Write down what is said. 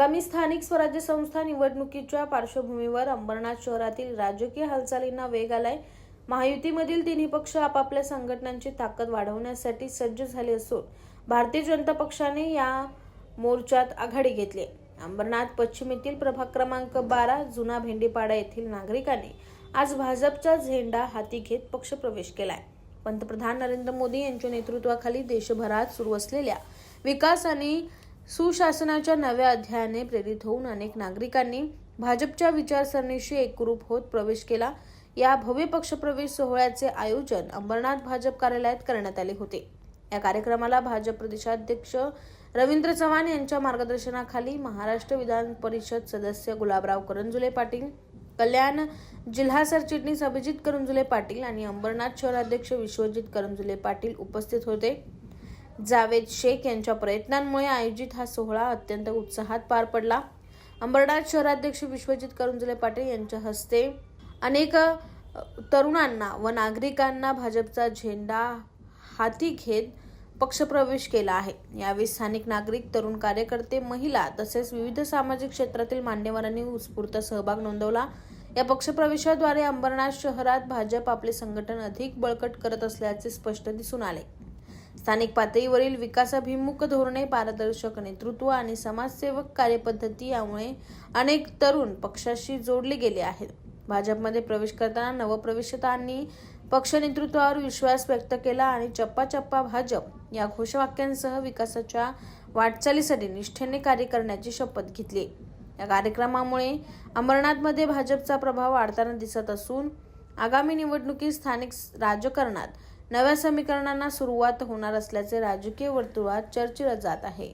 आगामी स्थानिक स्वराज्य संस्था निवडणुकीच्या पार्श्वभूमीवर अंबरनाथ शहरातील राजकीय हालचालींना वेग आलाय. महायुतीमधील तिन्ही पक्ष आपापल्या संघटनांची ताकद वाढवण्यासाठी सज्ज झाले असून भारतीय जनता पक्षाने या मोर्चात आघाडी घेतली अंबरनाथ पश्चिम येथील प्रभाग क्रमांक बारा जुना भेंडीपाडा येथील नागरिकांनी आज भाजपचा झेंडा हाती घेत पक्षप्रवेश केलाय. पंतप्रधान नरेंद्र मोदी यांच्या नेतृत्वाखाली देशभरात सुरू असलेल्या विकास आणि सुशासनाच्या नव्या अध्यायाने प्रेरित होऊन अनेक नागरिकांनी भाजपच्या विचारसरणीशी एकरूप होत प्रवेश केला. या भव्य पक्षप्रवेश सोहळ्याचे आयोजन अंबरनाथ भाजप कार्यालयात करण्यात आले होते. या कार्यक्रमाला भाजप प्रदेशाध्यक्ष रवींद्र चव्हाण यांच्या मार्गदर्शनाखाली महाराष्ट्र विधान परिषद सदस्य गुलाबराव करंजुले पाटील कल्याण जिल्हा सरचिटणीस अभिजित करंजुले पाटील आणि अंबरनाथ शहराध्यक्ष विश्वजित करंजुले पाटील उपस्थित होते. जावेद शेख यांच्या प्रयत्नांमुळे आयोजित हा सोहळा अत्यंत उत्साहात पार पडला. अंबरनाथ शहराध्यक्ष विश्वजित करुंजले पाटील यांच्या हस्ते अनेक तरुणांना व नागरिकांना भाजपचा झेंडा हाती घेत पक्षप्रवेश केला आहे. यावेळी स्थानिक नागरिक तरुण कार्यकर्ते महिला तसेच विविध सामाजिक क्षेत्रातील मान्यवरांनी उत्स्फूर्त सहभाग नोंदवला. या पक्षप्रवेशाद्वारे अंबरनाथ शहरात भाजप आपले संघटन अधिक बळकट करत असल्याचे स्पष्ट दिसून आले. स्थानिक पातळीवरील विकासाभिमुख धोरणे पारदर्शक नेतृत्व आणि समाजसेवक कार्यपद्धती यामुळे अनेक तरुण पक्षाशी जोडले गेले आहेत. भाजपमध्ये प्रवेश करताना नवप्रवेशितांनी पक्ष नेतृत्वावर विश्वास व्यक्त केला आणि चप्पा चप्पा भाजप या घोषवाक्यांसह विकासाच्या वाटचालीसाठी निष्ठेने कार्य करण्याची शपथ घेतली. या कार्यक्रमामुळे अमरनाथमध्ये भाजपचा प्रभाव वाढताना दिसत असून आगामी निवडणुकीत स्थानिक राजकारणात नव्या समीकरणांना सुरुवात होणार असल्याचे राजकीय वर्तुळात चर्चिलं जात आहे.